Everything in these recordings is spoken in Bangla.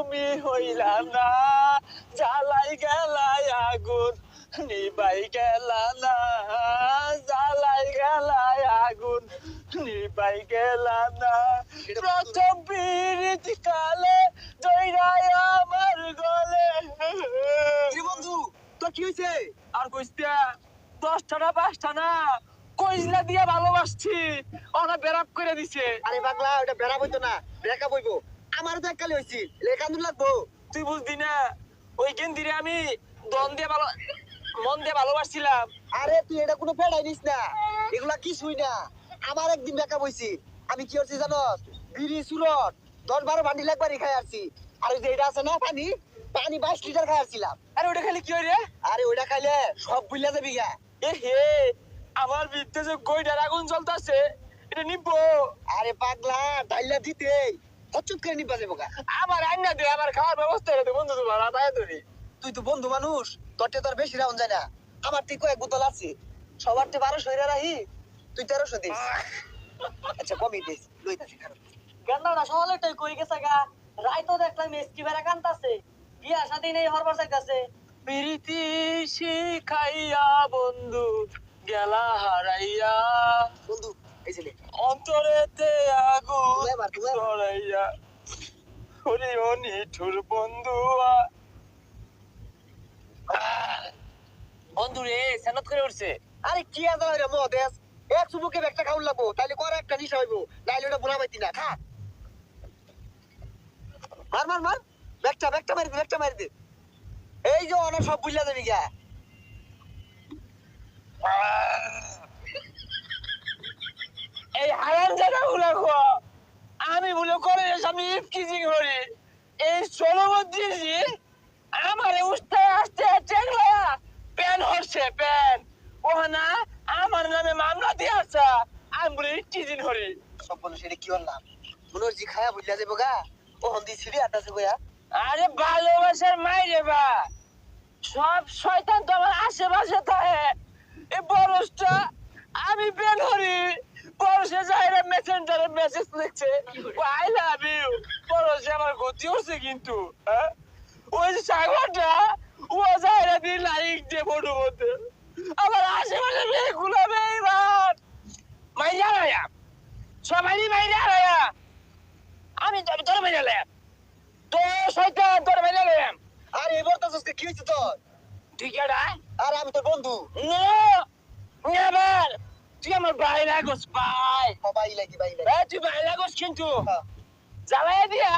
আমি হইলাম না। জ্বালাই গেলাই আগুন নিবাই গেলা না। জ্বালাই গেলাই আগুন নিবাই গেলা না। প্রথম পীড়িত কালে জয়রাই আমার গলে। কি বন্ধু তো কি হয়েছে আর কইস্তা দশটা না পাঁচটা না। কইজলা দিয়ে ভালোবাসছি। ওরা বেরাপ করে দিছে। আরে পাগলা ওটা বেড়া বইতো না আমার তো এককালে লেখান্দু লাগবো। তুই বুঝদি না ওই আমি দন দিয়ে ভালো মন দিয়ে ভালোবাসছিলাম। আরে তুই এটা কোনো ফেড়াই নিস না। এগুলা কিছুই না। আমার একদিন বেকা বইছি। আমি কি করছি জানো? বিড়ি সুরট দশ বারো বান্ডিল একবারই খাই আসছি। আর ওই যে এটা আছে না পানি? পানি বাইশ লিটার খাই আসছিলাম। আরে ওটা খাইলে কি হয় রে? আরে ওইটা খাইলে সব বুঝলা যাবি গা। এ হে আমার ভিতরে যে কইটার আগুন জ্বলতাছে এটা নিবো। আরে পাগলা ডাইলা দিতে। হচ্ছুত করে নিবা যাব গা। আমার আইনা দে আমার খাওয়ার ব্যবস্থা তো বন্ধু তোমার আদায় ধরি। তুই তো বন্ধু মানুষ তোরতে তোর বেশি রাউন যায় না। আমার তুই কয়েক বোতল আছে। সবার তো বারোশো এরা রাহি তুই তেরোশো দিস। আচ্ছা কমই দিস লই দিস গেন্দাটা সকালে তুই কই গেছে গা? রাইতো দেখলাম মিষ্টি বেড়া কান্তাছে। বিয়া শাদি নেই হরবার চাইতাছে প্রীতি শিখাইয়া বন্ধু গেলা হারাইয়া। বন্ধু এই ছেলে। অন্তরেতে আগুন ধরাইয়া। ওরে ও নিঠুর বন্ধু বন্ধু রে সেনত করে উঠছে। আরে কি আছে রে মদেশ এক চুমুকে একটা খাউন লাগবো তাইলে কর একটা নিশা হইবো নাইলে ওটা বোনা পাইতি না খা। মার মার মার। ব্যাগটা ব্যাগটা মারি দে ব্যাগটা মারি দে। এই যে অনেক সব বুঝলা যাবি গা এই গুলো আমি বলে করে আমি ইফকিজিং করি। এই সোলমদ্দি জি আমারে উস্তায় আসতে চেংলা প্যান হচ্ছে প্যান। ও না আমার নামে মামলা দিয়ে আসা আমি বলে ইফকিজিং করি। সব বলো সেটা কি হলাম মনে হচ্ছে খায়া বুঝলা যাব গা। ও হন্দি ছিড়ি আটাছে গয়া আরে ভালোবাসার মাইরে বা। সব শয়তান তো আমার আশেপাশে থাকে। এ বরসটা আমি বের করি বরসে মেসেঞ্জারে মেসেজ লিখছে আই লাভ ইউ বরসে আমার গতি হচ্ছে কিন্তু হ্যাঁ? ওই যে সাগরটা ও যাইরে দি লাইক দিয়ে ফটো মধ্যে আমার আশেপাশে মেয়ে গুলাবে এইবার মাইরা রায়া সবাই মাইরা রায়া আমি আমি তোর মাইরা রায়া তো শয়তান তোর মাইরা রায়া আরে এবার তো কি হয়েছে তোর? তুই কেডা আরে আমি তোর বন্ধু। নো। তুই আমার ভাই। লাগোস ভাই লাগি ভাই লাগি। এই তুই ভাই লাগোস কিন্তু। হ্যাঁ। জ্বালাই দিয়া।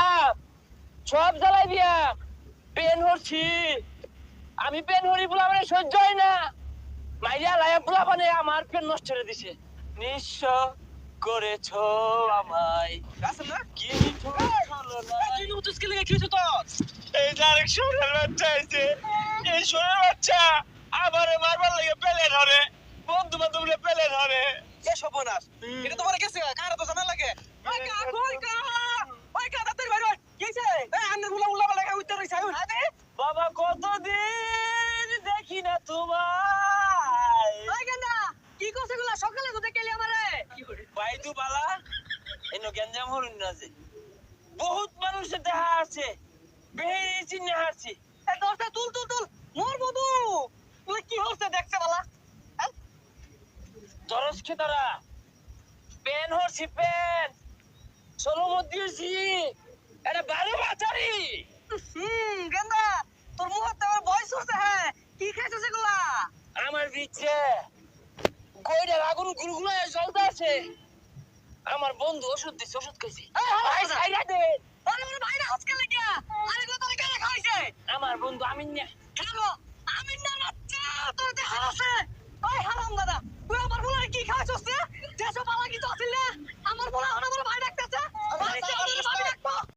সব জ্বালাই দিয়া। পেন হরছি। আমি পেন হরি বলা মানে সহ্য হয় না। মাইয়া লায়া বলা মানে আমার পেন নষ্ট করে দিছে। নিঃস্ব করেছ আমায়। কি মিঠুর ছলনায়। এই ডাইরেক্ট শোনের বাচ্চা আছে এই শোনের বাচ্চা আমারে মারবার লাগে পেলে ধরে। বন্ধু বান্ধব পেলে ধরে এ সর্বনাশ। এটা তোমার গেছে কারা তো জানা লাগে। ওই কা কই কা ওই কা তাড়াতাড়ি বাইরে কিছে এই আন্নার উলা উলা লাগা উত্তর রইছে আরে বাবা কতদিন দেখি না তোমায়। ওই গেন্দা কি করছে গুলা? সকালে তো দেখলি আমারে? বাইদু বালা এনো গেঞ্জাম হরুন না যে বহুত মানুষের দেখা আছে বেহেরি চিনে হারছি দশটা তুল তুল তুল। মোর বধু কি হচ্ছে দেখছে বালা দরজ খেতারা। Pen হরছি pen. ষোলো মধ্যে এটা বারো বাচারি হুম গেন্দা তোর মুহূর্তে আমার বয়স হচ্ছে হ্যাঁ। কি খাইছো সেগুলা আমার বিচ্ছে গইডার আগুন গুলগুলো জ্বলতে আছে আমার বন্ধু ওষুধ দিচ্ছে ওষুধ খাইছি। আমার বন্ধু আমি না কেন আমি না তোর দেখা আছে ওই হারাম দাদা তুই আমার বলে কি খাইছস আমার কি তো আছিল না আমার বলে আমার ভাই ডাকতেছে।